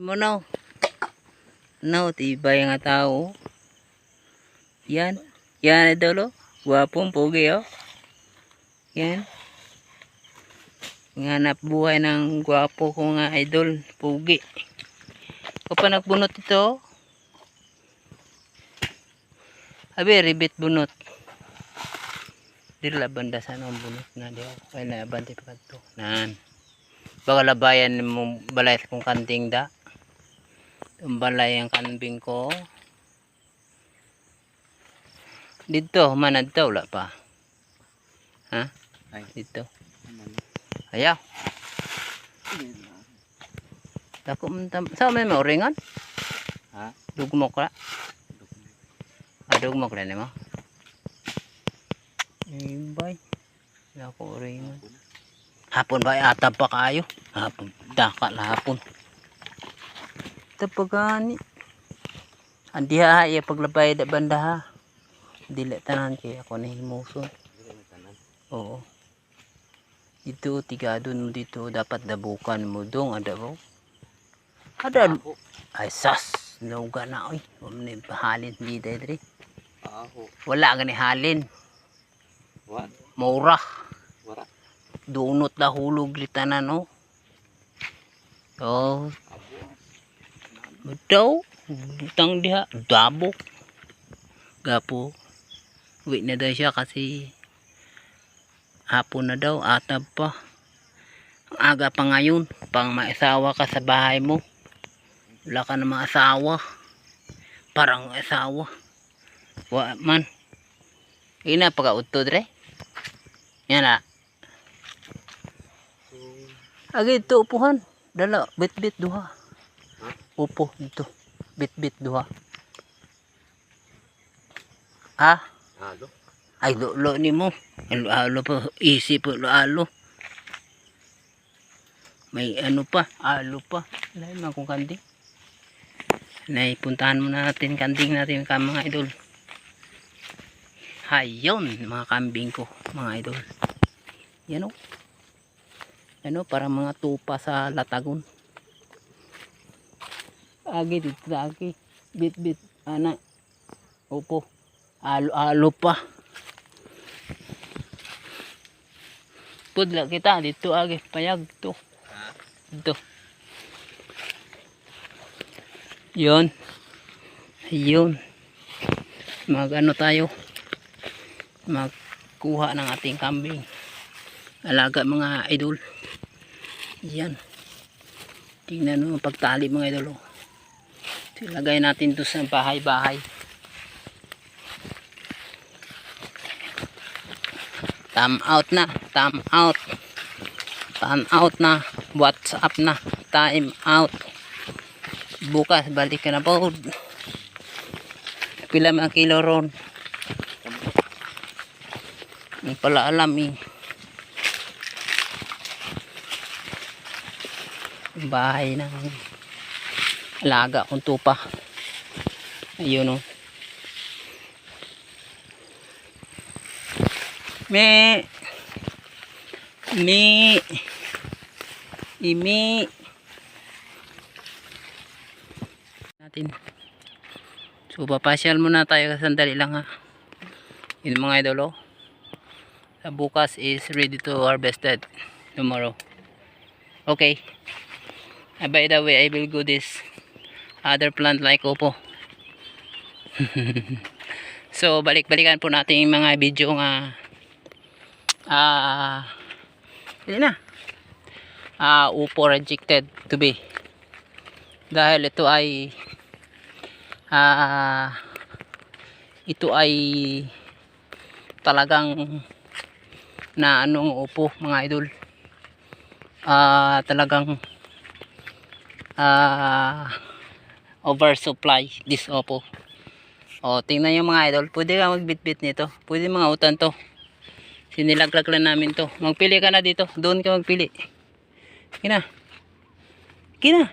mo no. No, tibay nga tao. Yan. Yan idol oh. Gwapong pogi oh. Yan. Nganap buhay ng gwapo ko nga idol. Pogi. O pa nagbunot ito. oh. Abi, ribit bunot. Dili banda sa nang bunot na di ako. Ay na abante pa to. Nan. Baka labayan mo balay kong kanting da. Balay ang kanbing ko. Dito, manad to, wala pa. Ha? Ay. Dito. Ayaw. Dako man tam. Sa may mauringan? Ha? Dugmok ra. Ah, dugmok ra nimo. Ibay. Dako uringan. Hapon ba atab pa kayo? Hapon. Daka hapon. Tapagani. Andi ha iya paglabay da banda ha. Dili tanan kay ako na himuson. Oo. Dito tigado mo dito dapat dabukan mo dong ada mo. Ada ay sas luga na oy. Umni halin di. Aho. Wala gani halin. Wan. Mura. Wara. Dunot na hulog litanan no. Oh, Abo. Daw butang diha dabok. Gapo. Uwi na daw siya kasi hapon na daw atab pa. Aga pa ngayon pang maisawa ka sa bahay mo. Wala ka na maasawa. Parang asawa. Wa man. Ina pagkautod re. Yan na. Agi ito upuhan. Dala, bit-bit duha. Upo dito. Bit-bit duha. Ha? Alo. Ay, lo ni mo. Alo pa. Easy po, alo. May ano pa, alo pa. Wala naman akong kanding. Naipuntahan muna natin kanding natin ka mga idol. Hayon, mga kambing ko, mga idol. Yan o. Ano, para mga tupa sa latagon. Agi dito, agi. Bit, bit, ana. Opo. Alo, alo pa. Pudla kita dito agi payag to. Dito. Yun. Yun. Mag ano tayo. Magkuha ng ating kambing. Alaga mga idol. Yan. Tingnan mo pagtali mga idol. oh. Ilagay natin to sa bahay-bahay. Time out na. Time out. Time out na. WhatsApp na. Time out. Bukas balik ka na po. Pila mga kilo ron. Hindi pala alam eh. Bahay ng alaga kong tupa. Ayun o. Me. Me. Imi. Natin. So, papasyal muna tayo sandali lang ha. Yun mga idolo. Sa bukas is ready to harvested tomorrow. Okay. By the way, I will go this other plant like opo. so, balik-balikan po natin yung mga video nga ah hindi na. Ah upo rejected to be. Dahil ito ay ah ito ay talagang na anong upo mga idol. Ah talagang ah oversupply. This opo. O tingnan yung mga idol. Pwede ka magbitbit nito. Pwede mga utan to. Sinilaglag lang namin to. Magpili ka na dito. Doon ka magpili. Kina. Kina.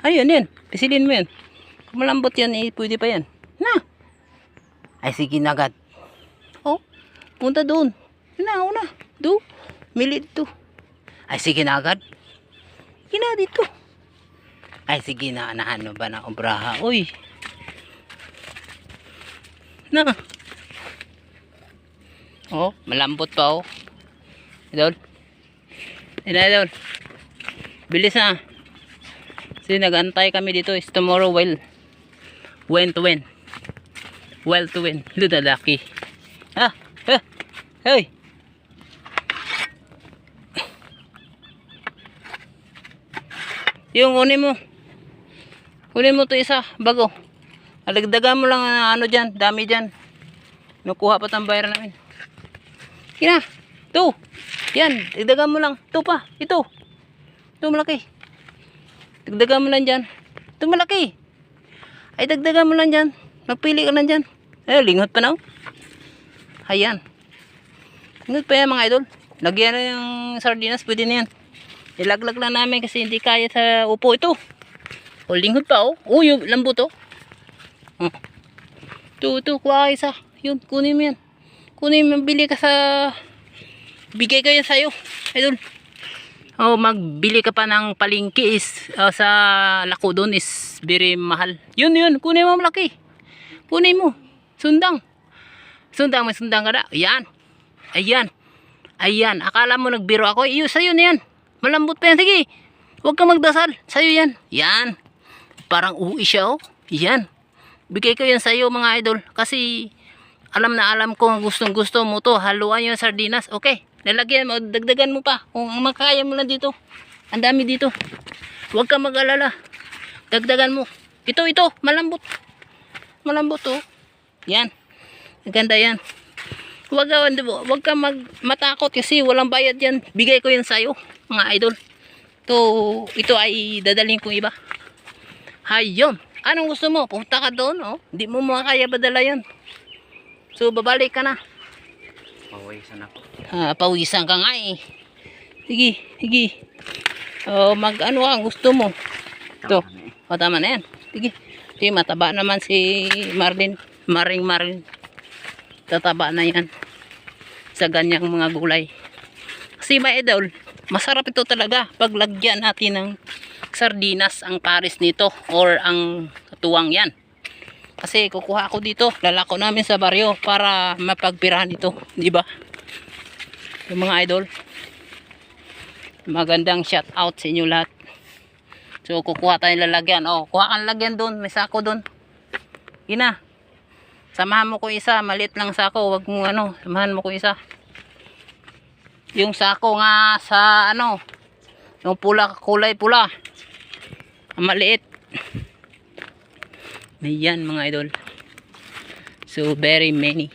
Ayun yan pisilin mo yan kung malambot yan eh, pwede pa yan. Na. Ay sige na agad oh punta doon. Na una. Do. Mili dito. Ay sige na agad kina dito Ay, sige na, ano ba na obraha? Uy! Na! Oh, malambot pa oh. Idol. Ina, idol. Bilis na. Kasi nagantay kami dito is tomorrow well. When to win. Well to win. Ludalaki. Ah! Ah! Hey! Yung kunin mo. Kunin mo to isa, bago. Alagdagan mo lang ang ano dyan, dami dyan. Nakuha pa tang bayaran namin. Kina, to. Yan, dagdagan mo lang. Ito pa, ito. Ito malaki. Dagdagan mo lang dyan. Ito malaki. Ay, dagdagan mo lang dyan. Magpili ka lang dyan. Ay, lingot pa na. oh. Ayan. Lingot pa yan mga idol. Lagyan na yung sardinas, pwede na yan. Ilaglag lang namin kasi hindi kaya sa upo ito. O, linghod pa oh. Oh, yung lambot oh. Oh. Ito, ito, kuha ka isa. Yun, kunin mo yan. Kunin mo, bili ka sa... Bigay ko yan sa'yo. Idol. Oh, magbili ka pa ng palingki is uh, sa lako doon is very mahal. Yun, yun. Kunin mo malaki. Kunin mo. Sundang. Sundang, may sundang ka na. Ayan. Ayan. Ayan. Akala mo nagbiro ako. Iyo, sa'yo na yan. Malambot pa yan. Sige. Huwag kang magdasal. Sa'yo yan. Yan. Parang uwi siya oh. Yan. Bigay ko yan sa'yo mga idol. Kasi alam na alam ko ang gustong gusto mo to. Haluan yung sardinas. Okay. Lalagyan mo. Dagdagan mo pa. Kung ang makaya mo lang dito. Ang dami dito. Huwag kang mag-alala. Dagdagan mo. Ito, ito. Malambot. Malambot oh. Yan. Maganda yan. Huwag ka, huwag ka mag, matakot kasi walang bayad yan. Bigay ko yan sa'yo, mga idol. To, ito ay dadalhin kong iba. Hayon. Anong gusto mo? Punta ka doon, oh. Hindi mo makakaya badala yan. So, babalik ka na. Pawisan ako. Ah, pawisan ka nga eh. Sige, sige. Oh, mag ano ka, gusto mo. Ito. O, tama na yan. Sige. Sige, mataba naman si Marlin. Maring Marin. Tataba na yan. Sa ganyang mga gulay. Kasi mga idol, masarap ito talaga pag lagyan natin ng sardinas ang pares nito or ang tuwang yan. Kasi kukuha ako dito, lalako namin sa baryo para mapagpirahan ito, di ba? Yung mga idol, magandang shout out sa inyo lahat. So, kukuha tayong lalagyan. Oh, kuha kang lalagyan doon. May sako doon. Ina. Samahan mo ko isa. Maliit lang sako. Wag mo ano. Samahan mo ko isa. Yung sako nga sa ano. Yung pula, kulay pula. Ang maliit. Ayan mga idol. So, very many.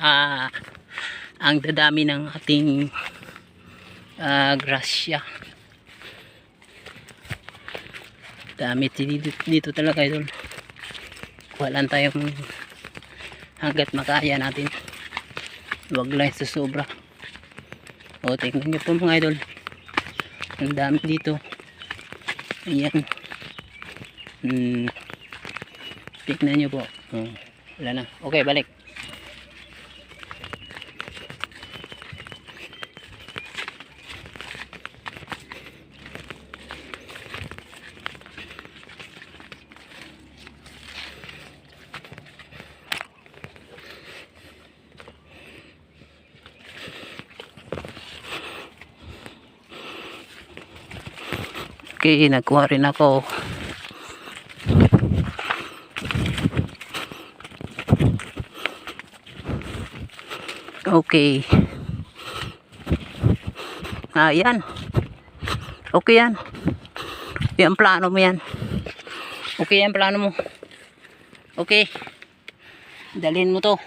Ah, ang dadami ng ating ah, grasya. dami dito, dito talaga idol kuha lang tayong hanggat makaya natin huwag lang sa sobra o tingnan nyo po mga idol ang dami dito. Ayan. Hmm. tingnan nyo po. Oh, wala na. Okay balik Okay, nagkuha rin ako. Okay. Ah, yan. Okay yan. Yan plano mo yan. Okay yan plano mo. Okay. Dalhin mo to.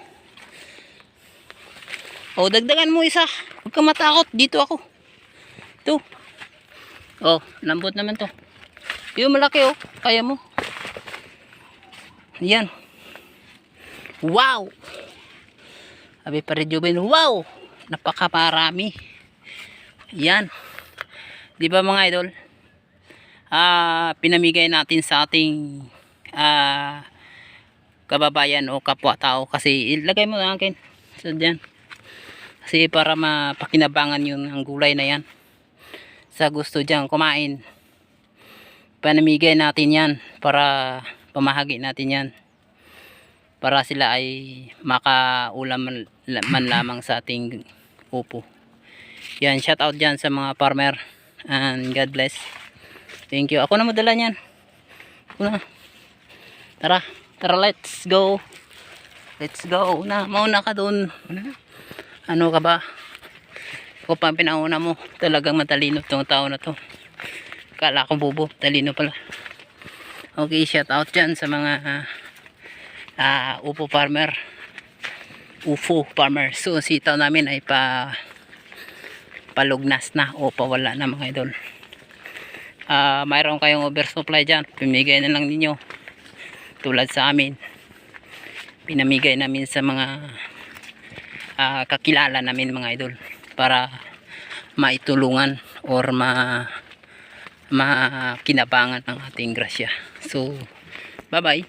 O, dagdagan mo isa. Huwag ka matakot. Dito ako. Ito. Oh, lambot naman to. Yung malaki oh, kaya mo. Yan. Wow! Sabi pa rin wow! Napakaparami. Yan. Di ba mga idol? Ah, pinamigay natin sa ating ah kababayan o kapwa-tao kasi ilagay mo na akin. So, dyan. Kasi para mapakinabangan yung ang gulay na yan sa gusto dyan kumain. Panamigay natin yan para pamahagi natin yan. Para sila ay makaulam man, man lamang sa ating upo. Yan shout out dyan sa mga farmer. And God bless. Thank you. Ako na madala niyan. Ako na. Tara. Tara let's go. Let's go na. Mauna ka doon ano ka ba ako pa pinauna mo. Talagang matalino tong tao na to. Kala ko bubo. Talino pala. Okay shout out dyan sa mga ah, ah, upo farmer. UFO farmer. So sitaw namin ay pa palugnas na o pawala na mga idol. Ah mayroon kayong oversupply dyan. Pimigay na lang ninyo. Tulad sa amin. Pinamigay namin sa mga ah, kakilala namin mga idol para maitulungan or ma makinabangan ng ating grasya. So bye bye